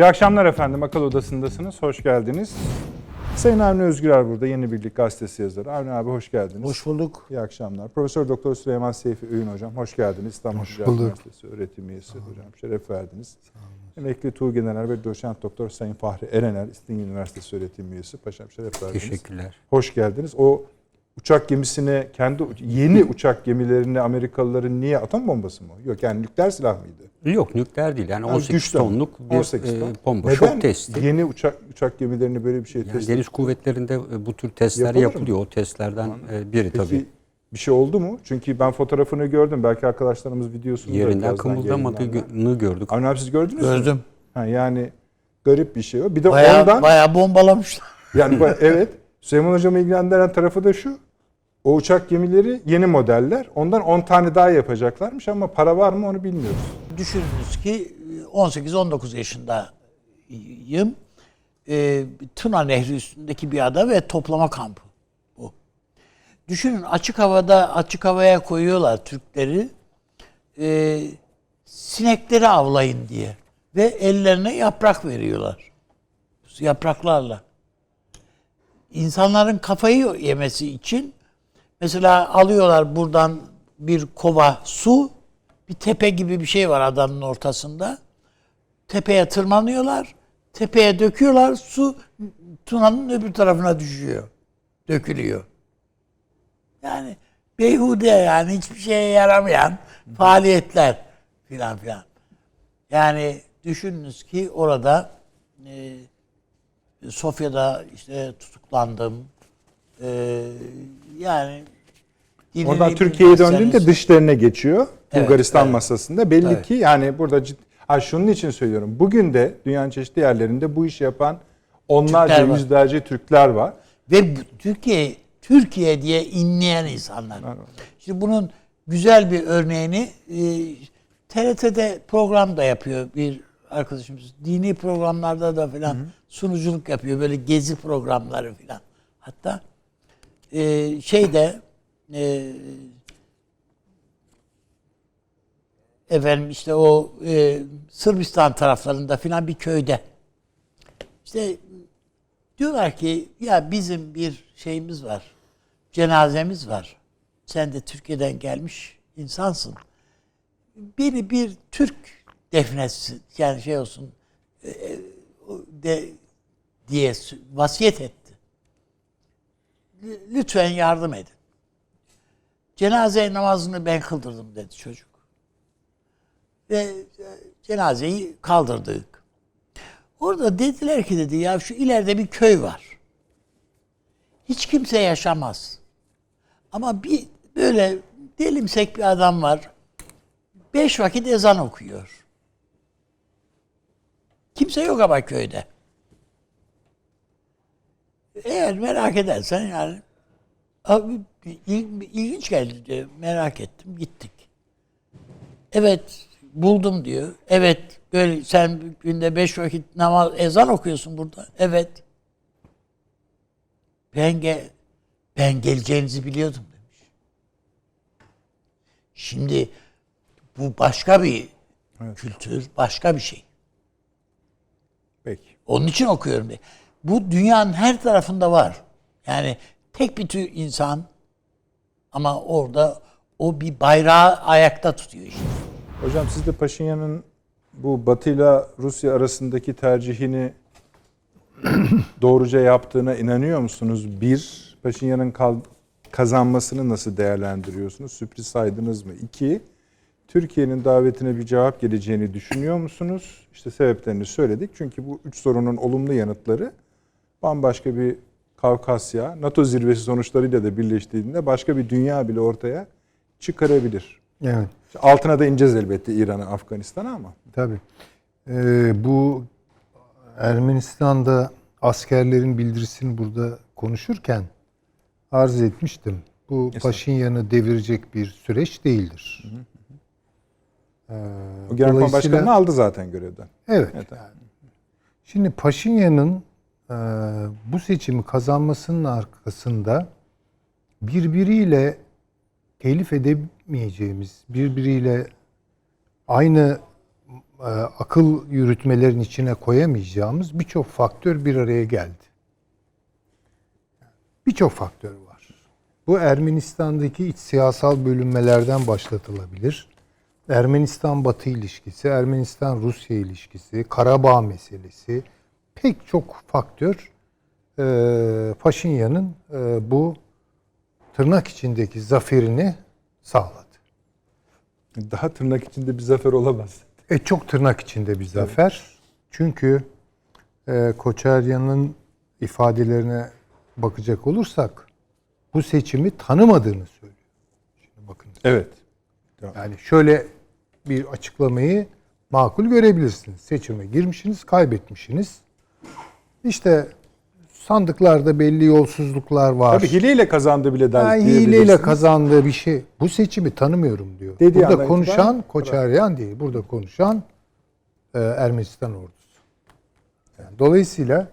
İyi akşamlar efendim. Akıl Odası'ndasınız. Hoş geldiniz. Sayın Avni Özgürer burada. Yeni Birlik Gazetesi yazarı. Avni abi hoş geldiniz. Hoş bulduk. İyi akşamlar. Profesör Doktor Süleyman Seyfi Öğün hocam. Hoş geldiniz. İstanbul Ticaret bulduk. Üniversitesi öğretim üyesi hocam. Şeref verdiniz. Emekli Tuğgeneral ve Doçent Doktor Sayın Fahri Erener İstinye Üniversitesi öğretim üyesi. Paşam şeref verdiniz. Teşekkürler. Hoş geldiniz. O uçak gemisine kendi yeni uçak gemilerini Amerikalıların niye atom bombası mı? Yok yani nükleer silah mıydı? Yok nükleer değil yani Yani 18 güçlü ama. tonluk bir 18 ton. e, bomba Neden şok testi. yeni uçak uçak gemilerini böyle bir şey Yani test deniz kuvvetlerinde e, bu tür testler Yapılır mı? yapılıyor. O testlerden e, biri Peki tabii. bir şey oldu mu? Çünkü ben fotoğrafını gördüm. Belki arkadaşlarımız videosunu da Yerinden kımıldamadığını gördük. Avni abi siz gördünüz mü? Gördüm. Ha, yani garip bir şey o. Bir de Bayağı, ondan bayağı bombalamışlar. yani evet Süleyman Hocam'ı ilgilendiren tarafı da şu. O uçak gemileri yeni modeller. Ondan 10 tane daha yapacaklarmış ama para var mı onu bilmiyoruz. Düşününüz ki 18-19 yaşındayım. Ee, Tuna Nehri üstündeki bir ada ve toplama kampı bu. Düşünün açık havada açık havaya koyuyorlar Türkleri. Ee, sinekleri avlayın diye. Ve ellerine yaprak veriyorlar. Yapraklarla. İnsanların kafayı yemesi için mesela alıyorlar buradan bir kova su, bir tepe gibi bir şey var adanın ortasında. Tepeye tırmanıyorlar, tepeye döküyorlar, su Tuna'nın öbür tarafına düşüyor, dökülüyor. Yani beyhude yani hiçbir şeye yaramayan faaliyetler filan filan. Yani düşününüz ki orada e, Sofya'da işte tutuklandım. E, yani Oradan Türkiye'ye döndüğünde dışlarına geçiyor. Evet, Bulgaristan evet. masasında. Belli Evet. ki yani burada cid- ha şunun için söylüyorum. Bugün de dünyanın çeşitli yerlerinde bu işi yapan onlarca Türkler var. yüzlerce Türkler var. Ve Türkiye Türkiye diye inleyen insanlar. Şimdi bunun güzel bir örneğini e, TRT'de program da yapıyor bir arkadaşımız. Dini programlarda da filan sunuculuk yapıyor. Böyle gezi programları filan. Hatta e, şeyde e, efendim işte o e, Sırbistan taraflarında filan bir köyde işte Diyorlar ki ya bizim bir şeyimiz var. Cenazemiz var. Sen de Türkiye'den gelmiş insansın. Beni bir Türk defnetsin. Yani şey olsun e, e, de diye vasiyet etti. Lütfen yardım edin. Cenaze namazını ben kıldırdım dedi çocuk. Ve e, cenazeyi kaldırdık. Orada dediler ki dedi ya şu ileride bir köy var. Hiç kimse yaşamaz. Ama bir böyle delimsek bir adam var. Beş vakit ezan okuyor. Kimse yok ama köyde. Eğer merak edersen yani abi il- ilginç geldi diyor. Merak ettim gittik. Evet buldum diyor. Evet böyle sen günde beş vakit namaz ezan okuyorsun burada. Evet. Ben gel ben geleceğinizi biliyordum demiş. Şimdi bu başka bir kültür, başka bir şey. Peki. Onun için okuyorum diye. Bu dünyanın her tarafında var. Yani tek bir tür insan ama orada o bir bayrağı ayakta tutuyor işte. Hocam siz de Paşinyan'ın bu Batı ile Rusya arasındaki tercihini doğruca yaptığına inanıyor musunuz? Bir, Paşinyan'ın kazanmasını nasıl değerlendiriyorsunuz? Sürpriz saydınız mı? İki, Türkiye'nin davetine bir cevap geleceğini düşünüyor musunuz? İşte sebeplerini söyledik. Çünkü bu üç sorunun olumlu yanıtları bambaşka bir Kavkasya, NATO zirvesi sonuçlarıyla da birleştiğinde başka bir dünya bile ortaya çıkarabilir. Evet. Altına da ineceğiz elbette İran'a, Afganistan'a ama. Tabii. Ee, bu Ermenistan'da askerlerin bildirisini burada konuşurken arz etmiştim. Bu Paşinyan'ı devirecek bir süreç değildir. Ee, O Genelkurmay Başkanı'nı aldı zaten görevden. Evet. Evet. Şimdi Paşinyan'ın bu seçimi kazanmasının arkasında birbiriyle telif edemeyeceğimiz, birbiriyle aynı e, akıl yürütmelerin içine koyamayacağımız birçok faktör bir araya geldi. Birçok faktör var. Bu Ermenistan'daki iç siyasal bölünmelerden başlatılabilir. Ermenistan-Batı ilişkisi, Ermenistan-Rusya ilişkisi, Karabağ meselesi pek çok faktör e, Paşinyan'ın e, bu tırnak içindeki zaferini sağladı. Daha tırnak içinde bir zafer olamaz. E çok tırnak içinde bir zafer. Çünkü e, Koçeryan'ın ifadelerine bakacak olursak bu seçimi tanımadığını söylüyor. Şimdi bakın. Evet. Yani şöyle bir açıklamayı makul görebilirsiniz. Seçime girmişsiniz, kaybetmişsiniz. İşte sandıklarda belli yolsuzluklar var. Tabii hileyle kazandı bile der, Yani hileyle kazandığı bir şey. Bu seçimi tanımıyorum diyor. Dediği Burada konuşan itibaren- Koçaryan değil. Burada konuşan e, Ermenistan ordusu. Yani dolayısıyla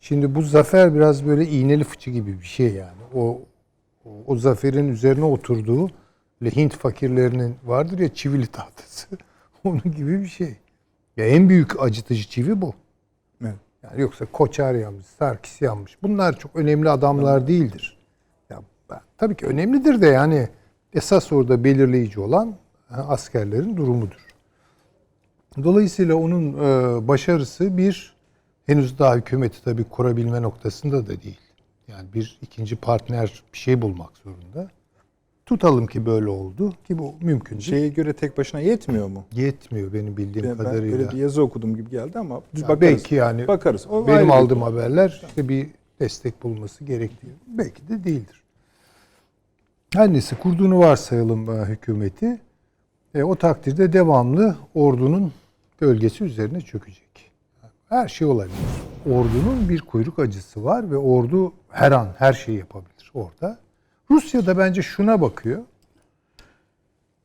şimdi bu zafer biraz böyle iğneli fıçı gibi bir şey yani. O o, o zaferin üzerine oturduğu Hint fakirlerinin vardır ya çivili tahtası. Onun gibi bir şey. Ya en büyük acıtıcı çivi bu. Yani yoksa Koçar yanmış, Sarkis yanmış. Bunlar çok önemli adamlar değildir. Ya tabii ki önemlidir de yani esas orada belirleyici olan ha, askerlerin durumudur. Dolayısıyla onun e, başarısı bir henüz daha hükümeti tabii kurabilme noktasında da değil. Yani bir ikinci partner bir şey bulmak zorunda. Tutalım ki böyle oldu ki bu mümkün değil. Şeye göre tek başına yetmiyor mu? Yetmiyor benim bildiğim Ben, ben kadarıyla. böyle bir yazı okudum gibi geldi ama Ya bakarız. belki yani bakarız. O benim bir aldığım konu. haberler işte bir destek bulması gerektiği. Belki de değildir. Her neyse kurduğunu varsayalım e, hükümeti. E, o takdirde devamlı ordunun gölgesi üzerine çökecek. Her şey olabilir. Ordunun bir kuyruk acısı var ve ordu her an her şeyi yapabilir orada. Rusya da bence şuna bakıyor.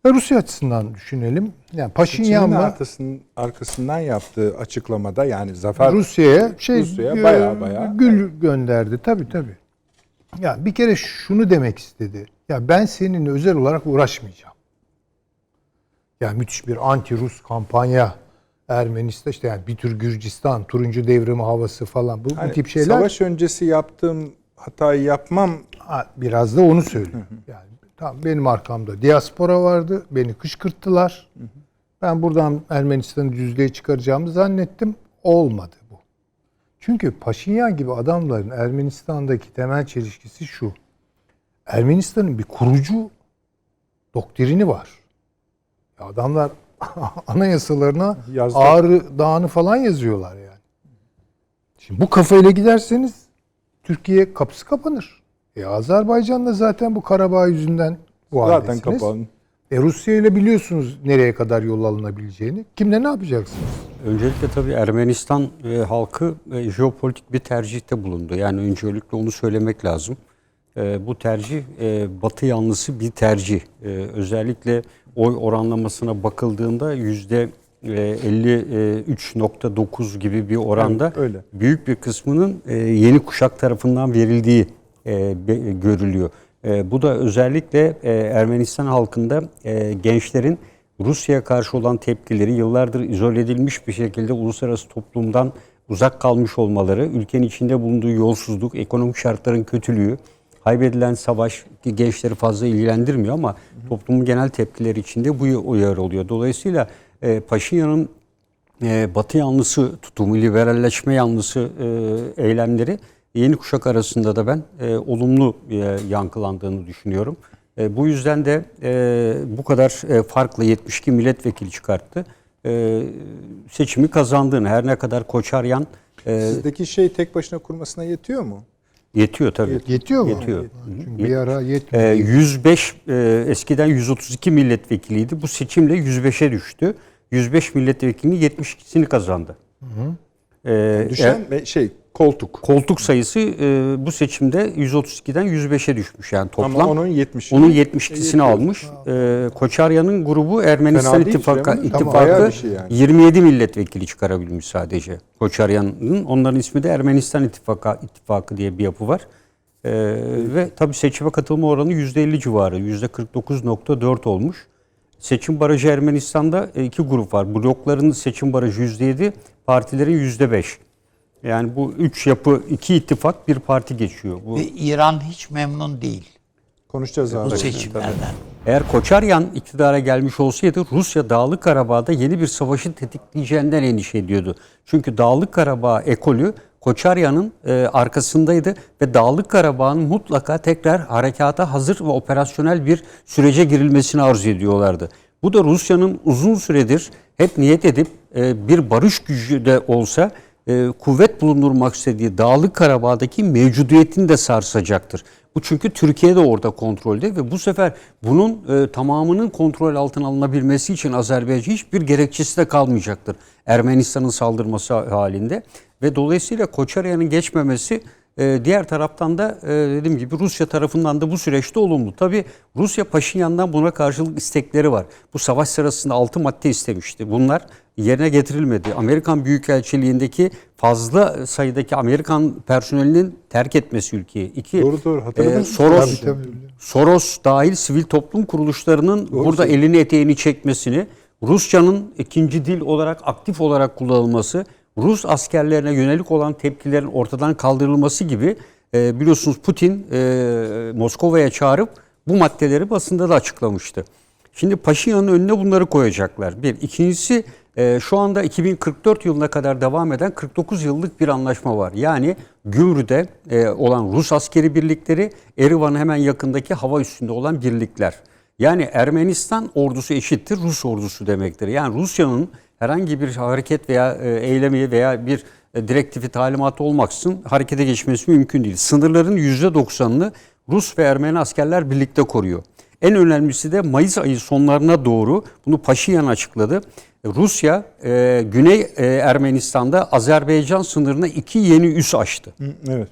Ve Rusya açısından düşünelim. Yani Paşinyan Çin'in mı? arkasının, arkasından yaptığı açıklamada yani zafer Rusya'ya şey Rusya'ya e, bayağı bayağı- gül gönderdi. Tabii tabii. Ya bir kere şunu demek istedi. Ya ben seninle özel olarak uğraşmayacağım. Ya müthiş bir anti-Rus kampanya Ermenistan işte yani bir tür Gürcistan, turuncu devrimi havası falan bu, bu Hani tip şeyler savaş öncesi yaptığım hatayı yapmam Ha, biraz da onu söylüyor. Yani tamam benim arkamda diaspora vardı. Beni kışkırttılar. Ben buradan Ermenistan'ı düzlüğe çıkaracağımı zannettim. Olmadı bu. Çünkü Paşinyan gibi adamların Ermenistan'daki temel çelişkisi şu. Ermenistan'ın bir kurucu doktrini var. Ya adamlar anayasalarına Yazdı. Ağrı Dağı'nı falan yazıyorlar yani. Şimdi bu kafayla giderseniz Türkiye kapısı kapanır. E Azerbaycan da zaten bu Karabağ yüzünden bu zaten haldesiniz. kapandı. E Rusya ile biliyorsunuz nereye kadar yol alınabileceğini. Kimle ne yapacaksınız? Öncelikle tabii Ermenistan e, halkı e, jeopolitik bir tercihte bulundu. Yani öncelikle onu söylemek lazım. E, bu tercih e, Batı yanlısı bir tercih. E, özellikle oy oranlamasına bakıldığında yüzde 53.9 gibi bir oranda Evet, öyle. büyük bir kısmının e, yeni kuşak tarafından verildiği e, görülüyor. E, bu da özellikle e, Ermenistan halkında e, gençlerin Rusya'ya karşı olan tepkileri yıllardır izole edilmiş bir şekilde uluslararası toplumdan uzak kalmış olmaları, ülkenin içinde bulunduğu yolsuzluk, ekonomik şartların kötülüğü, kaybedilen savaş ki gençleri fazla ilgilendirmiyor ama toplumun genel tepkileri içinde bu uyarı oluyor. Dolayısıyla e, Paşinyan'ın e, Batı yanlısı tutumu, liberalleşme yanlısı e, eylemleri yeni kuşak arasında da ben e, olumlu e, yankılandığını düşünüyorum. E, bu yüzden de e, bu kadar e, farklı 72 milletvekili çıkarttı. E, seçimi kazandığını her ne kadar Koçaryan e, Sizdeki şey tek başına kurmasına yetiyor mu? yetiyor tabii. Yetiyor mu? Yetiyor. Çünkü bir ara yetmiyor. E, 105 e, eskiden 132 milletvekiliydi. Bu seçimle 105'e düştü. 105 milletvekilinin 72'sini kazandı. E, Düşen ve şey koltuk. koltuk sayısı e, bu seçimde 132'den 105'e düşmüş yani toplam. Ama onun 70'i. onun 72'sini almış. E, Koçarya'nın grubu Ermenistan İttifakı, ittifakı şey yani. 27 milletvekili çıkarabilmiş sadece. Koçarya'nın onların ismi de Ermenistan İttifakı, İttifakı diye bir yapı var. E, ve tabii seçime katılma oranı %50 civarı, %49.4 olmuş. Seçim barajı Ermenistan'da e, iki grup var. Blokların seçim barajı %7, partilerin %5. Yani bu üç yapı, iki ittifak, bir parti geçiyor. Bu Ve İran hiç memnun değil Konuşacağız bu abi. seçimlerden. Eğer Koçaryan iktidara gelmiş olsaydı Rusya Dağlık Karabağ'da yeni bir savaşı tetikleyeceğinden endişe ediyordu. Çünkü Dağlık Karabağ ekolü Koçaryan'ın e, arkasındaydı ve Dağlık Karabağ'ın mutlaka tekrar harekata hazır ve operasyonel bir sürece girilmesini arzu ediyorlardı. Bu da Rusya'nın uzun süredir hep niyet edip e, bir barış gücü de olsa e, kuvvet bulundurmak istediği Dağlık Karabağ'daki mevcudiyetini de sarsacaktır. Bu çünkü Türkiye de orada kontrolde ve bu sefer bunun e, tamamının kontrol altına alınabilmesi için Azerbaycan hiçbir gerekçesi de kalmayacaktır. Ermenistan'ın saldırması halinde ve dolayısıyla Koçaryan'ın geçmemesi e, diğer taraftan da e, dediğim gibi Rusya tarafından da bu süreçte olumlu. Tabi Rusya Paşinyan'dan buna karşılık istekleri var. Bu savaş sırasında 6 madde istemişti. Bunlar yerine getirilmedi. Amerikan Büyükelçiliğindeki fazla sayıdaki Amerikan personelinin terk etmesi ülkeyi. İki, Doğru, doğru. Hatırladın e? Soros, Tabii, tabii, biliyorum. Soros dahil sivil toplum kuruluşlarının Doğru burada söylüyorsun. elini eteğini çekmesini, Rusçanın ikinci dil olarak aktif olarak kullanılması, Rus askerlerine yönelik olan tepkilerin ortadan kaldırılması gibi e, biliyorsunuz Putin e, Moskova'ya çağırıp bu maddeleri basında da açıklamıştı. Şimdi Paşinyan'ın önüne bunları koyacaklar. Bir. İkincisi e, şu anda 2044 yılına kadar devam eden 49 yıllık bir anlaşma var. Yani Gümrü'de e, olan Rus askeri birlikleri, Erivan'ın hemen yakındaki hava üstünde olan birlikler. Yani Ermenistan ordusu eşittir Rus ordusu demektir. Yani Rusya'nın herhangi bir hareket veya e, eylemi veya bir e, direktifi talimatı olmaksızın harekete geçmesi mümkün değil. Sınırların %90'ını Rus ve Ermeni askerler birlikte koruyor. En önemlisi de Mayıs ayı sonlarına doğru bunu Paşinyan açıkladı. Rusya e, Güney e, Ermenistan'da Azerbaycan sınırına iki yeni üs açtı. Evet.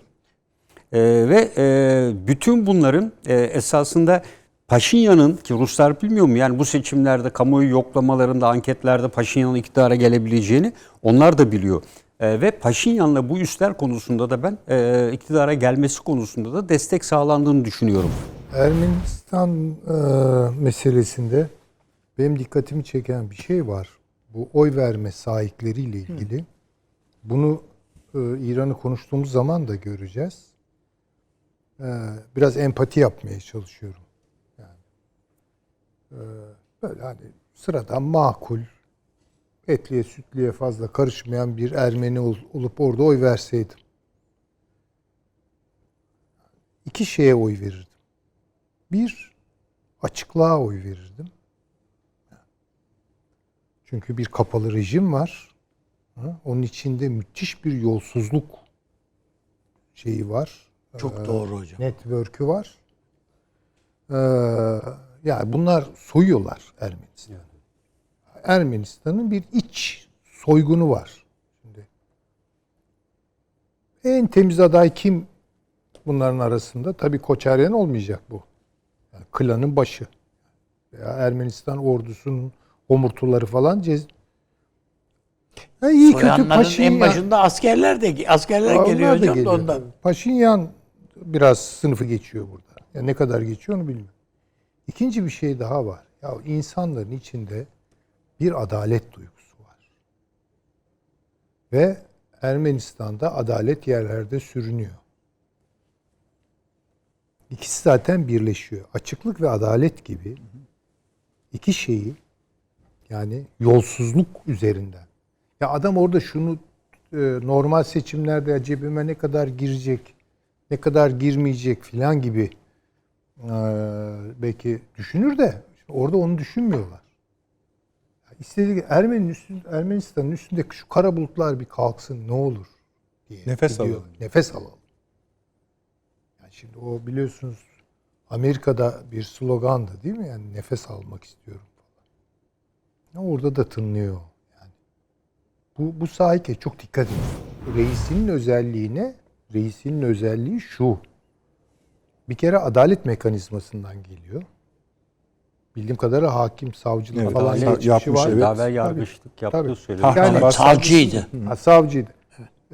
E, ve e, bütün bunların e, esasında Paşinyan'ın ki Ruslar bilmiyor mu yani bu seçimlerde kamuoyu yoklamalarında anketlerde Paşinyan'ın iktidara gelebileceğini onlar da biliyor. E, ve Paşinyan'la bu üsler konusunda da ben e, iktidara gelmesi konusunda da destek sağlandığını düşünüyorum. Ermenistan e, meselesinde benim dikkatimi çeken bir şey var. Bu oy verme sahikleriyle ilgili. Bunu e, İran'ı konuştuğumuz zaman da göreceğiz. E, biraz empati yapmaya çalışıyorum. Yani e, böyle hani sıradan makul, etliye sütliye fazla karışmayan bir Ermeni ol- olup orada oy verseydim. İki şeye oy verirdim. Bir, açıklığa oy verirdim. Çünkü bir kapalı rejim var. Onun içinde müthiş bir yolsuzluk şeyi var. Çok doğru hocam. Network'ü var. Ee, yani bunlar soyuyorlar Ermenistan'ı. Ermenistan'ın bir iç soygunu var. Şimdi en temiz aday kim bunların arasında? Tabii Koçaryan olmayacak bu. Yani klanın başı. Veya Ermenistan ordusunun homurtuları falan cez... Ya iyi kötü Soyanların en Paşinyan- başında askerler de askerler onlar geliyor da hocam da ondan. Paşinyan biraz sınıfı geçiyor burada. Ya ne kadar geçiyor onu bilmiyorum. İkinci bir şey daha var. Ya insanların içinde bir adalet duygusu var. Ve Ermenistan'da adalet yerlerde sürünüyor. İkisi zaten birleşiyor. Açıklık ve adalet gibi iki şeyi yani yolsuzluk üzerinden. Ya adam orada şunu e, normal seçimlerde cebime ne kadar girecek, ne kadar girmeyecek filan gibi belki düşünür de orada onu düşünmüyorlar. İstediği Ermeni'nin üstün, Ermenistan'ın üstündeki şu kara bulutlar bir kalksın ne olur diye. Nefes gidiyor. alalım. Nefes alalım. Yani şimdi o biliyorsunuz Amerika'da bir slogandı değil mi? Yani nefes almak istiyorum falan. Ya Orada da tınlıyor. Yani bu, bu sahike çok dikkat edin. Reisinin özelliğine, reisinin özelliği şu. Bir kere adalet mekanizmasından geliyor. Bildiğim kadarıyla hakim, savcılık Evet, falan geçmişi yapmış, var. evet. Beraber yargıçlık yaptığı Tabii. söyleniyor. Ha, Yani- Savcıydı. Ha, savcıydı.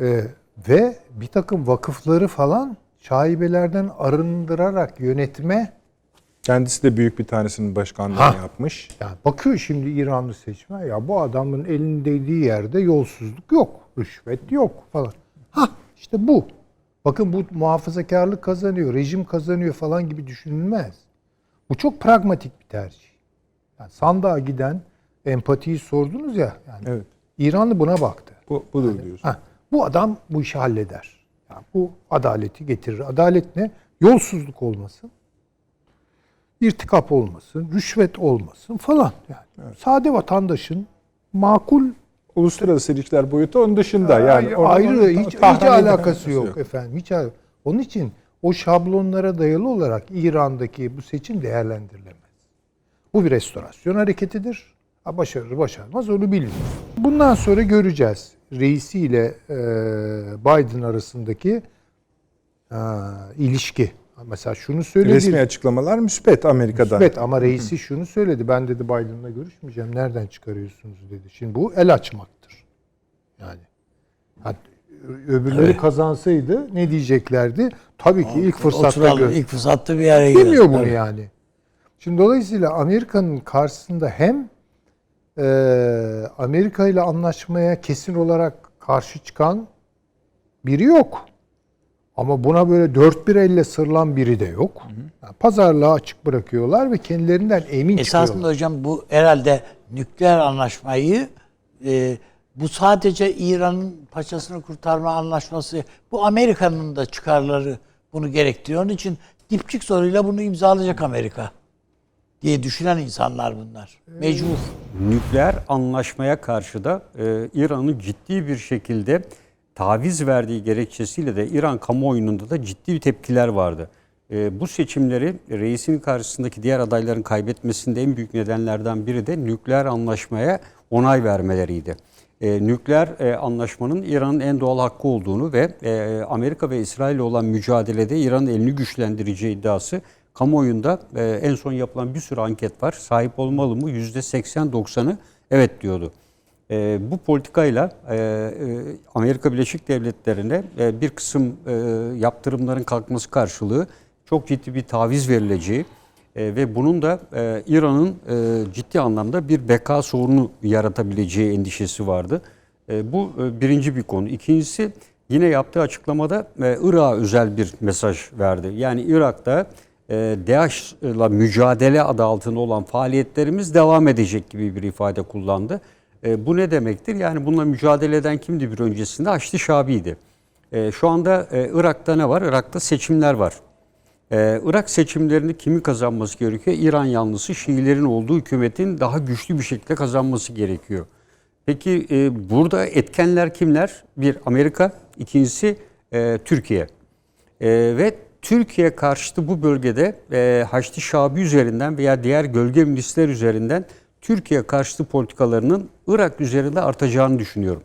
Ee, ve bir takım vakıfları falan şaibelerden arındırarak yönetme Kendisi de büyük bir tanesinin başkanlığını Ha. yapmış. Yani bakıyor şimdi İranlı seçmen ya bu adamın elindeydiği yerde yolsuzluk yok, rüşvet yok falan. Ha işte bu. Bakın bu muhafazakarlık kazanıyor, rejim kazanıyor falan gibi düşünülmez. Bu çok pragmatik bir tercih. Yani sandığa giden empatiyi sordunuz ya. Yani Evet. İranlı buna baktı. Bu budur diyorsun. Ha, bu adam bu işi halleder. Yani bu adaleti getirir. Adalet ne? Yolsuzluk olmasın. irtikap olmasın, rüşvet olmasın falan. Yani sade vatandaşın makul Uluslararası ilişkiler boyutu onun dışında. Yani ayrı, ayrı onun hiç, hiç alakası yok, efendim. Hiç al- Onun için o şablonlara dayalı olarak İran'daki bu seçim değerlendirilemez. Bu bir restorasyon hareketidir. Ha, başarır başarmaz onu bilmiyoruz. Bundan sonra göreceğiz. Reisi ile e, Biden arasındaki e, ilişki. Mesela şunu söyledi. Resmi açıklamalar müspet Amerika'da. Evet ama reisi şunu söyledi. Ben dedi Biden'la görüşmeyeceğim. Nereden çıkarıyorsunuz dedi. Şimdi bu el açmaktır. Yani ha, öbürleri kazansaydı ne diyeceklerdi? Tabii ki ilk fırsatta Oturalım, gör. ilk fırsatta bir araya girelim. Demiyor bunu Tabii. yani. Şimdi dolayısıyla Amerika'nın karşısında hem e, Amerika ile anlaşmaya kesin olarak karşı çıkan biri yok. Ama buna böyle dört bir elle sırılan biri de yok. Yani pazarlığa açık bırakıyorlar ve kendilerinden emin Esasında çıkıyorlar. hocam bu herhalde nükleer anlaşmayı e, bu sadece İran'ın paçasını kurtarma anlaşması bu Amerika'nın da çıkarları bunu gerektiriyor. Onun için dipçik soruyla bunu imzalayacak Amerika diye düşünen insanlar bunlar. Mecbur. nükleer anlaşmaya karşı da e, İran'ın ciddi bir şekilde taviz verdiği gerekçesiyle de İran kamuoyunda da ciddi tepkiler vardı. E, bu seçimleri reisin karşısındaki diğer adayların kaybetmesinde en büyük nedenlerden biri de nükleer anlaşmaya onay vermeleriydi. E, nükleer e, anlaşmanın İran'ın en doğal hakkı olduğunu ve e, Amerika ve İsrail olan mücadelede İran'ın elini güçlendireceği iddiası kamuoyunda e, en son yapılan bir sürü anket var. Sahip olmalı mı? %80-90'ı evet diyordu. E, bu politikayla e, e, Amerika Birleşik Devletleri'ne e, bir kısım e, yaptırımların kalkması karşılığı çok ciddi bir taviz verileceği e, ve bunun da e, İran'ın e, ciddi anlamda bir beka sorunu yaratabileceği endişesi vardı. E, bu e, birinci bir konu. İkincisi yine yaptığı açıklamada e, Irak'a özel bir mesaj verdi. Yani Irak'ta e, DAEŞ'la mücadele adı altında olan faaliyetlerimiz devam edecek gibi bir ifade kullandı. E, bu ne demektir? Yani bununla mücadele eden kimdi bir öncesinde? Haçlı Şabi'ydi. E, şu anda e, Irak'ta ne var? Irak'ta seçimler var. Ee, Irak seçimlerini kimin kazanması gerekiyor? İran yanlısı Şiilerin olduğu hükümetin daha güçlü bir şekilde kazanması gerekiyor. Peki e, burada etkenler kimler? Bir Amerika, ikincisi e, Türkiye. E, ve Türkiye karşıtı bu bölgede e, Haçlı Şabi üzerinden veya diğer gölge milisler üzerinden Türkiye karşıtı politikalarının Irak üzerinde artacağını düşünüyorum.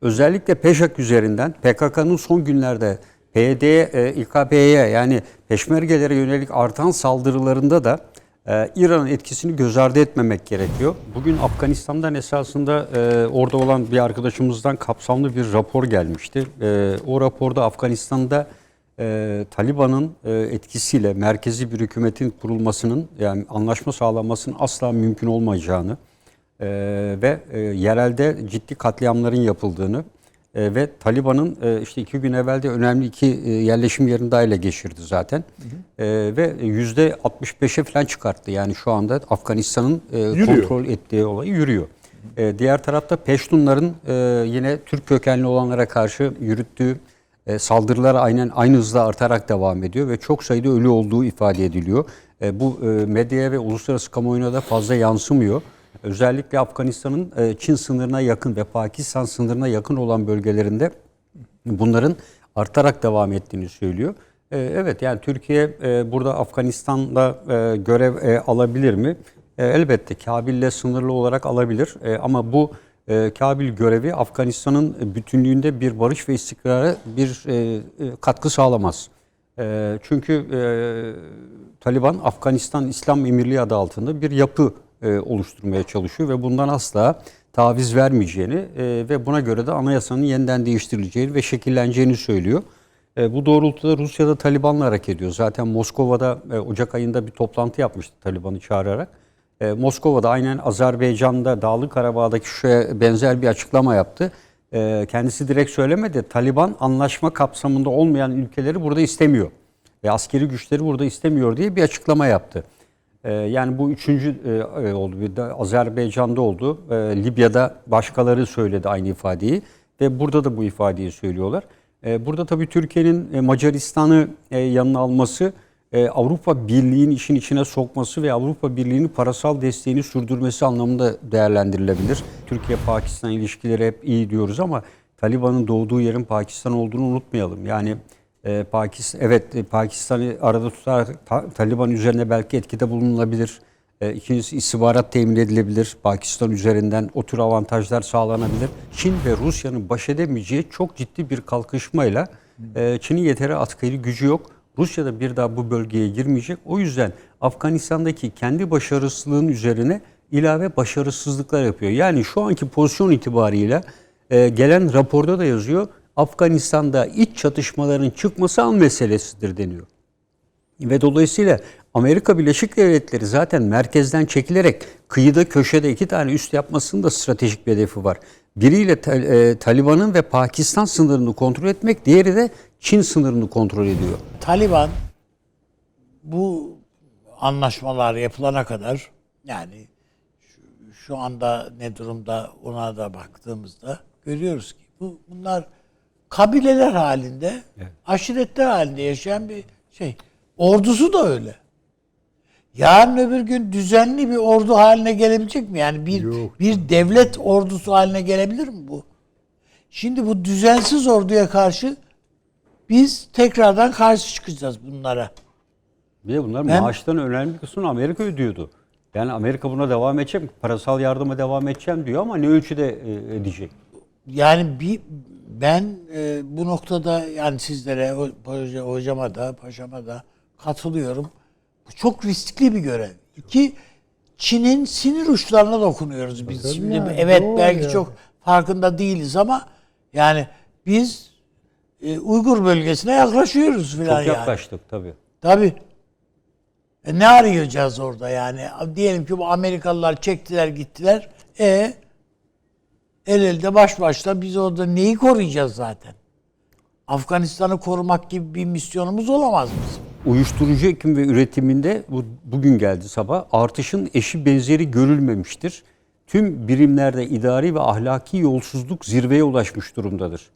Özellikle PEŞAK üzerinden PKK'nın son günlerde PYD'ye, İKP'ye yani peşmergelere yönelik artan saldırılarında da e, İran'ın etkisini göz ardı etmemek gerekiyor. Bugün Afganistan'dan esasında e, orada olan bir arkadaşımızdan kapsamlı bir rapor gelmişti. E, o raporda Afganistan'da e, Taliban'ın e, etkisiyle merkezi bir hükümetin kurulmasının yani anlaşma sağlanmasının asla mümkün olmayacağını e, ve e, yerelde ciddi katliamların yapıldığını e, ve Taliban'ın e, işte iki gün evvel de önemli iki e, yerleşim yerini daha ele geçirdi zaten. E, ve yüzde 65'e falan çıkarttı. Yani şu anda Afganistan'ın e, kontrol ettiği olayı yürüyor. E, diğer tarafta Peştunların e, yine Türk kökenli olanlara karşı yürüttüğü e, saldırılar aynen aynı hızla artarak devam ediyor ve çok sayıda ölü olduğu ifade ediliyor. E, bu e, medyaya ve uluslararası kamuoyuna da fazla yansımıyor. Özellikle Afganistan'ın e, Çin sınırına yakın ve Pakistan sınırına yakın olan bölgelerinde bunların artarak devam ettiğini söylüyor. E, Evet yani Türkiye e, burada Afganistan'da e, görev e, alabilir mi? E, Elbette Kabil'le sınırlı olarak alabilir E, ama bu e, Kabil görevi Afganistan'ın bütünlüğünde bir barış ve istikrara bir e, e, katkı sağlamaz. E, Çünkü e, Taliban Afganistan İslam Emirliği adı altında bir yapı e, oluşturmaya çalışıyor ve bundan asla taviz vermeyeceğini e, ve buna göre de anayasanın yeniden değiştirileceğini ve şekilleneceğini söylüyor. E, bu doğrultuda Rusya'da Taliban'la hareket ediyor. Zaten Moskova'da e, Ocak ayında bir toplantı yapmıştı Taliban'ı çağırarak. E, Moskova'da aynen Azerbaycan'da Dağlık Karabağ'daki şeye benzer bir açıklama yaptı. E, kendisi direkt söylemedi. Taliban anlaşma kapsamında olmayan ülkeleri burada istemiyor. Ve askeri güçleri burada istemiyor diye bir açıklama yaptı. Ee, Yani bu üçüncü e, e, oldu. Bir de Azerbaycan'da oldu. Ee, Libya'da başkaları söyledi aynı ifadeyi. Ve burada da bu ifadeyi söylüyorlar. Ee, Burada tabii Türkiye'nin e, Macaristan'ı e, yanına alması, e, Avrupa Birliği'nin işin içine sokması ve Avrupa Birliği'nin parasal desteğini sürdürmesi anlamında değerlendirilebilir. Türkiye-Pakistan ilişkileri hep iyi diyoruz ama Taliban'ın doğduğu yerin Pakistan olduğunu unutmayalım. Yani e, Pakistan evet e, Pakistan'ı arada tutarak Ta- Taliban üzerine belki etkide bulunulabilir. E, ikincisi istihbarat temin edilebilir. Pakistan üzerinden o tür avantajlar sağlanabilir. Çin ve Rusya'nın baş edemeyeceği çok ciddi bir kalkışmayla e, Çin'in yeteri askeri gücü yok. Rusya da bir daha bu bölgeye girmeyecek. O yüzden Afganistan'daki kendi başarısızlığın üzerine ilave başarısızlıklar yapıyor. Yani şu anki pozisyon itibariyle e, gelen raporda da yazıyor. Afganistan'da iç çatışmaların çıkması an meselesidir deniyor. Ve dolayısıyla Amerika Birleşik Devletleri zaten merkezden çekilerek kıyıda köşede iki tane üst yapmasının da stratejik bir hedefi var. Biriyle e, Taliban'ın ve Pakistan sınırını kontrol etmek, diğeri de Çin sınırını kontrol ediyor. Taliban bu anlaşmalar yapılana kadar yani şu, şu anda ne durumda ona da baktığımızda görüyoruz ki bu bunlar kabileler halinde, aşiretler halinde yaşayan bir şey. Ordusu da öyle. Yarın öbür gün düzenli bir ordu haline gelebilecek mi? Yani bir bir devlet ordusu haline gelebilir mi bu? Şimdi bu düzensiz orduya karşı biz tekrardan karşı çıkacağız bunlara. Bir de bunlar Ben- maaştan önemli bir kısmını Amerika ödüyordu. Yani Amerika buna devam edecek mi? Parasal yardıma devam edeceğim diyor ama ne ölçüde e, edecek? Yani bir ben e, bu noktada yani sizlere, hocama da, paşama da katılıyorum. Bu çok riskli bir görev. İki, Çin'in sinir uçlarına dokunuyoruz biz. Şimdi yani, evet belki ya. çok farkında değiliz ama yani biz e, Uygur bölgesine yaklaşıyoruz filan Çok yani. yaklaştık tabii. Tabii. E ne arayacağız orada yani? Diyelim ki bu Amerikalılar çektiler gittiler. E el elde baş başta biz orada neyi koruyacağız zaten? Afganistan'ı korumak gibi bir misyonumuz olamaz bizim. Uyuşturucu ekim ve üretiminde bu bugün geldi sabah artışın eşi benzeri görülmemiştir. Tüm birimlerde idari ve ahlaki yolsuzluk zirveye ulaşmış durumdadır.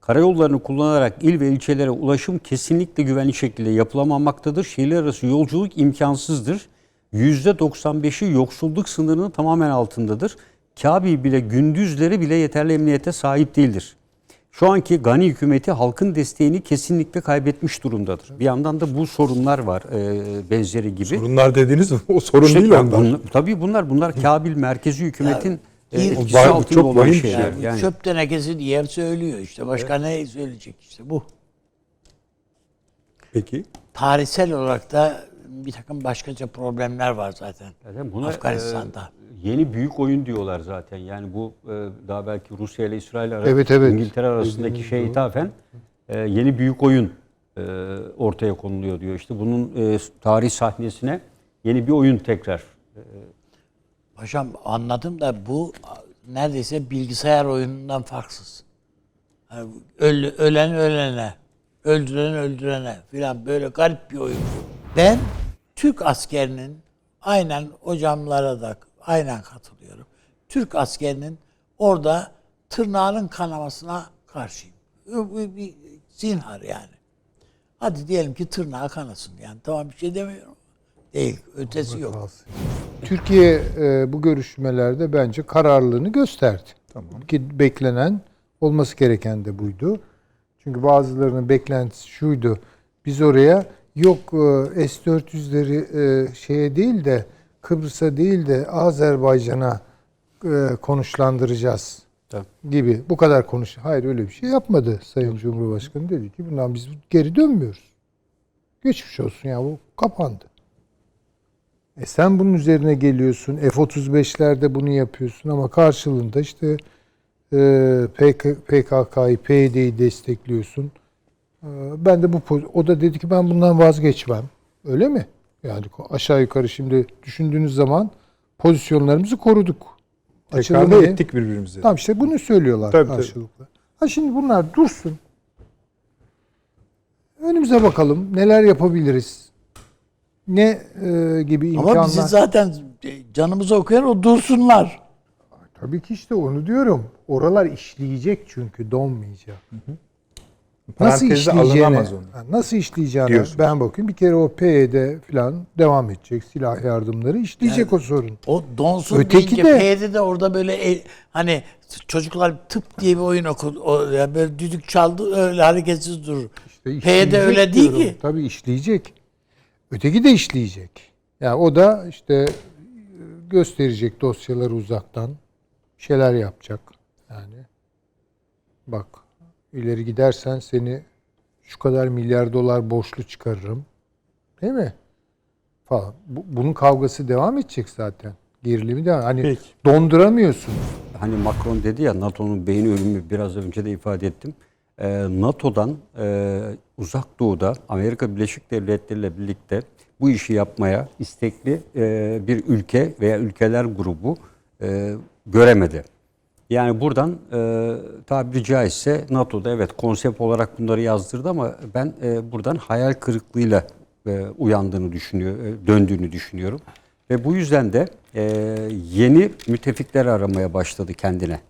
Karayollarını kullanarak il ve ilçelere ulaşım kesinlikle güvenli şekilde yapılamamaktadır. Şehirler arası yolculuk imkansızdır. %95'i yoksulluk sınırının tamamen altındadır. Kabil bile gündüzleri bile yeterli emniyete sahip değildir. Şu anki Gani hükümeti halkın desteğini kesinlikle kaybetmiş durumdadır. Bir yandan da bu sorunlar var e, benzeri gibi. Sorunlar dediğiniz o sorun İşte değil onlar. bunlar- tabii bunlar bunlar Kabil merkezi hükümetin e, bir- etkisi bu altında çok olan şeyler. şey. Yani. Çöp tenekesi diye söylüyor işte. Başka ne söyleyecek işte bu. Peki. Tarihsel olarak da bir takım başkaca problemler var zaten. Zaten buna, Afganistan'da. e, yeni büyük oyun diyorlar zaten. Yani bu e, daha belki Rusya ile İsrail arasında, Evet, evet. İngiltere arasındaki şey ithafen e, yeni büyük oyun e, ortaya konuluyor diyor. İşte bunun e, tarih sahnesine yeni bir oyun tekrar. Paşam anladım da bu neredeyse bilgisayar oyunundan farksız. Yani öl, ölen ölene, öldüren öldürene filan böyle garip bir oyun. Ben Türk askerinin aynen hocamlara da aynen katılıyorum. Türk askerinin orada tırnağının kanamasına karşıyım. Bir zinhar yani. Hadi diyelim ki tırnağı kanasın yani. Tamam bir şey demiyorum. Değil. Ötesi yok. Türkiye e, bu görüşmelerde bence kararlılığını gösterdi. Tamam. Ki beklenen olması gereken de buydu. Çünkü bazılarının beklentisi şuydu. Biz oraya yok e, S-400'leri e, şeye değil de Kıbrıs'a değil de Azerbaycan'a e, konuşlandıracağız Tabii. gibi. Bu kadar konuş. Hayır öyle bir şey yapmadı Sayın Cumhurbaşkanı. Dedi ki bundan biz geri dönmüyoruz. Geçmiş olsun ya bu kapandı. E sen bunun üzerine geliyorsun. F-35'lerde bunu yapıyorsun ama karşılığında işte e, PK, PKK'yı, PYD'yi destekliyorsun. Ee, Ben de bu o da dedi ki ben bundan vazgeçmem. Öyle mi? Yani aşağı yukarı şimdi düşündüğünüz zaman pozisyonlarımızı koruduk. Tekrar ettik birbirimize. Tamam işte bunu söylüyorlar Tabii, tabii. karşılıklı. Ha şimdi bunlar dursun. Önümüze bakalım neler yapabiliriz. Ne e, gibi imkanlar. Ama bizi zaten e, canımızı okuyan o dursunlar. Tabii ki işte onu diyorum. Oralar işleyecek çünkü donmayacak. Nasıl işleyeceğine, nasıl işleyeceğine Diyorsun. ben bakayım. Bir kere o PYD falan devam edecek. Silah yardımları işleyecek o sorun. O donsun Öteki deyince de- P'de de orada böyle el- hani çocuklar tıp diye bir oyun okur. O, yani böyle düdük çaldı öyle hareketsiz durur. İşte P'de işleyecek öyle değil ki. Tabii işleyecek. Öteki de işleyecek. Yani o da işte e, gösterecek dosyaları uzaktan. Şeyler yapacak. Yani bak ileri gidersen seni şu kadar milyar dolar borçlu çıkarırım. Değil mi? Falan. Bu- bunun kavgası devam edecek zaten. Gerilimi devam. Hani Peki. donduramıyorsun. Hani Macron dedi ya NATO'nun beyin ölümü biraz önce de ifade ettim. Ee, NATO'dan e, uzak doğuda Amerika Birleşik Devletleri ile birlikte bu işi yapmaya istekli e, bir ülke veya ülkeler grubu e, göremedi. Yani buradan e, tabiri caizse NATO'da evet konsept olarak bunları yazdırdı ama ben e, buradan hayal kırıklığıyla e, uyandığını düşünüyor, e, döndüğünü düşünüyorum. Ve bu yüzden de e, yeni müttefikler aramaya başladı kendine.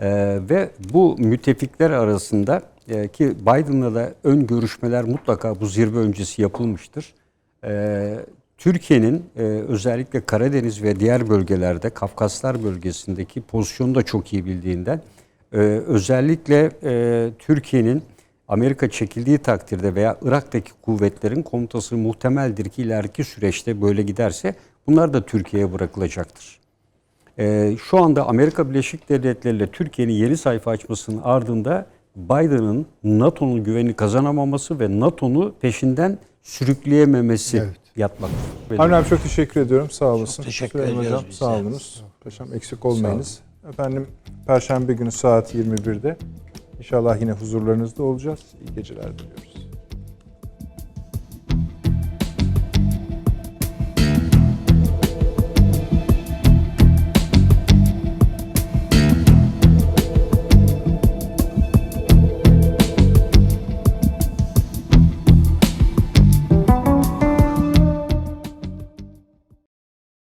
Ee, ve bu müttefikler arasında e, ki Biden'la da ön görüşmeler mutlaka bu zirve öncesi yapılmıştır. Ee, Türkiye'nin e, özellikle Karadeniz ve diğer bölgelerde Kafkaslar bölgesindeki pozisyonu da çok iyi bildiğinden e, özellikle e, Türkiye'nin Amerika çekildiği takdirde veya Irak'taki kuvvetlerin komutası muhtemeldir ki ileriki süreçte böyle giderse bunlar da Türkiye'ye bırakılacaktır. Ee, şu anda Amerika Birleşik Devletleri ile Türkiye'nin yeni sayfa açmasının ardında Biden'ın NATO'nun güvenini kazanamaması ve NATO'nu peşinden sürükleyememesi Evet. yatmak. Avni abi çok teşekkür ediyorum. Sağ olasın. teşekkür Süleyman ediyoruz Hocam sağ olunuz. Paşam eksik olmayınız. Efendim Perşembe günü saat 21'de İnşallah yine huzurlarınızda olacağız. İyi geceler diliyoruz.